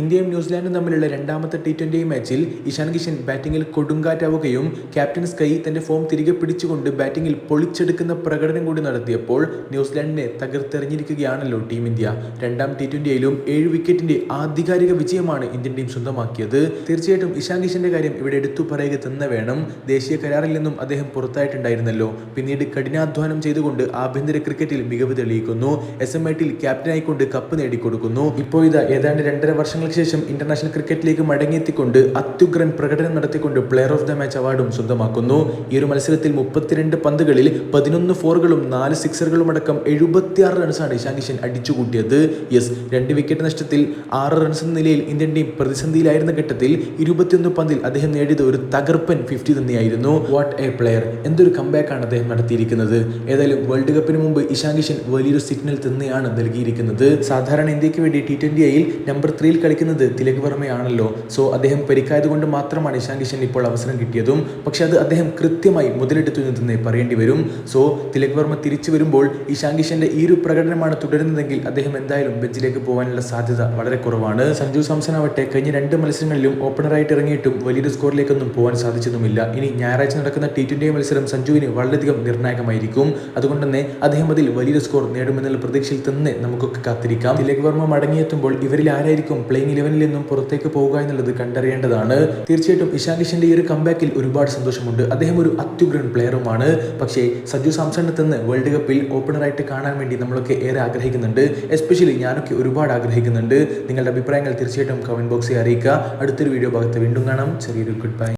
ഇന്ത്യയും ന്യൂസിലാൻഡും തമ്മിലുള്ള രണ്ടാമത്തെ ടി ട്വന്റി മാച്ചിൽ ഇഷാൻ കിഷൻ ബാറ്റിംഗിൽ കൊടുങ്കാറ്റാവുകയും ക്യാപ്റ്റൻ സ്കൈ തന്റെ ഫോം തിരികെ പിടിച്ചുകൊണ്ട് ബാറ്റിംഗിൽ പൊളിച്ചെടുക്കുന്ന പ്രകടനം കൂടി നടത്തിയപ്പോൾ ന്യൂസിലാൻഡിനെ തകർത്തെറിഞ്ഞിരിക്കുകയാണല്ലോ ടീം ഇന്ത്യ. രണ്ടാം ടി ട്വന്റിയിലും ഏഴ് വിക്കറ്റിന്റെ ആധികാരിക വിജയമാണ് ഇന്ത്യൻ ടീം സ്വന്തമാക്കിയത്. തീർച്ചയായിട്ടും ഇഷാൻ കിഷന്റെ കാര്യം ഇവിടെ എടുത്തു പറയുക തന്നെ വേണം. ദേശീയ കരാറിൽ നിന്നും അദ്ദേഹം പുറത്തായിട്ടുണ്ടായിരുന്നല്ലോ. പിന്നീട് കഠിനാധ്വാനം ചെയ്തുകൊണ്ട് ആഭ്യന്തര ക്രിക്കറ്റിൽ മികവ് തെളിയിക്കുന്നു. എസ് എം ഐ ടിയിൽ ക്യാപ്റ്റനായിക്കൊണ്ട് കപ്പ് നേടിക്കൊടുക്കുന്നു. ഇപ്പോൾ ഇത് ഏതാണ്ട് രണ്ടര വർഷങ്ങൾക്ക് ശേഷം ഇന്റർനാഷണൽ ക്രിക്കറ്റിലേക്ക് മടങ്ങിയെത്തിക്കൊണ്ട് അത്യുഗ്രൻ പ്രകടനം നടത്തിക്കൊണ്ട് പ്ലെയർ ഓഫ് ദ മാച്ച് അവാർഡും സ്വന്തമാക്കുന്നു. ഈ ഒരു മത്സരത്തിൽ മുപ്പത്തിരണ്ട് പന്തുകളിൽ പതിനൊന്ന് ഫോറുകളും നാല് സിക്സറുകളും അടക്കം എഴുപത്തിയാറ് റൺസാണ് ഇഷാൻ കിഷൻ അടിച്ചുകൂട്ടിയത്. യെസ് രണ്ട് വിക്കറ്റ് നഷ്ടത്തിൽ ആറ് റൺസ് എന്ന നിലയിൽ ഇന്ത്യൻ ടീം പ്രതിസന്ധിയിലായിരുന്ന ഘട്ടത്തിൽ ഇരുപത്തിയൊന്ന് പന്തിൽ അദ്ദേഹം നേടിയത് ഒരു തകർപ്പൻ ഫിഫ്റ്റി തന്നെയായിരുന്നു. വാട്ട് എ പ്ലെയർ എന്തൊരു കമ്പാക്കാണ് അദ്ദേഹം നടത്തിയിരിക്കുന്നത്. ഏതായാലും വേൾഡ് കപ്പിന് മുമ്പ് ഇഷാൻ കിഷൻ വലിയൊരു സിഗ്നൽ തന്നെയാണ് നൽകിയിരിക്കുന്നത്. സാധാരണ ഇന്ത്യയ്ക്ക് വേണ്ടി ടി ട്വന്റി ഐയിൽ നമ്പർ ത്രീയിൽ കളിക്കുന്നത് തിലക് വർമ്മയാണല്ലോ. സോ അദ്ദേഹം പരിക്കായത് കൊണ്ട് മാത്രമാണ് ഇഷാൻ കിഷൻ ഇപ്പോൾ അവസരം കിട്ടിയതും പക്ഷെ അത് അദ്ദേഹം കൃത്യമായി മുതലെടുത്തു എന്ന് തന്നെ പറയേണ്ടി വരും. സോ തിലക് വർമ്മ തിരിച്ചു വരുമ്പോൾ ഇഷാൻ കിഷന്റെ ഈ ഒരു പ്രകടനമാണ് തുടരുന്നതെങ്കിൽ അദ്ദേഹം എന്തായാലും ബെഞ്ചിലേക്ക് പോകാനുള്ള സാധ്യത വളരെ കുറവാണ്. സഞ്ജു സാംസൺ ആവട്ടെ കഴിഞ്ഞ രണ്ട് മത്സരങ്ങളിലും ഓപ്പണറായിട്ട് ഇറങ്ങിയിട്ടും വലിയൊരു സ്കോറിലേക്കൊന്നും പോകാൻ സാധിച്ചതുമില്ല. ഇനി ഞായറാഴ്ച നടക്കുന്ന ടി ട്വന്റി മത്സരം സഞ്ജുവിന് വളരെയധികം നിർണായകമായിരിക്കും. അതുകൊണ്ട് തന്നെ അദ്ദേഹം അതിൽ വലിയൊരു സ്കോർ നേടുമെന്നുള്ള പ്രതീക്ഷയിൽ തന്നെ നമുക്കൊക്കെ കാത്തിരിക്കാം. തിലക് വർമ്മ മടങ്ങിയെത്തുമ്പോൾ ഇവരിൽ ആരായിരിക്കും പ്ലേയിങ് ഇലവനിൽ നിന്നും പുറത്തേക്ക് പോവുക എന്നുള്ളത് കണ്ടറിയേണ്ടതാണ്. തീർച്ചയായിട്ടും ഇഷാൻ കിഷന്റെ ഈ ഒരു കമ്പാക്കിൽ ഒരുപാട് സന്തോഷമുണ്ട്. അദ്ദേഹം ഒരു അത്യുഗ്രൻ പ്ലെയറുമാണ് പക്ഷേ സജു സാംസണിനെ തന്നെ വേൾഡ് കപ്പിൽ ഓപ്പണറായിട്ട് കാണാൻ വേണ്ടി നമ്മളൊക്കെ ഏറെ ആഗ്രഹിക്കുന്നുണ്ട്. എസ്പെഷ്യലി ഞാനൊക്കെ ഒരുപാട് ആഗ്രഹിക്കുന്നുണ്ട്. നിങ്ങളുടെ അഭിപ്രായങ്ങൾ തീർച്ചയായിട്ടും കമന്റ് ബോക്സിൽ അറിയിക്കുക. അടുത്തൊരു വീഡിയോ ഭാഗത്ത് വീണ്ടും കാണാം. ചെറിയൊരു ഗുഡ് ബൈ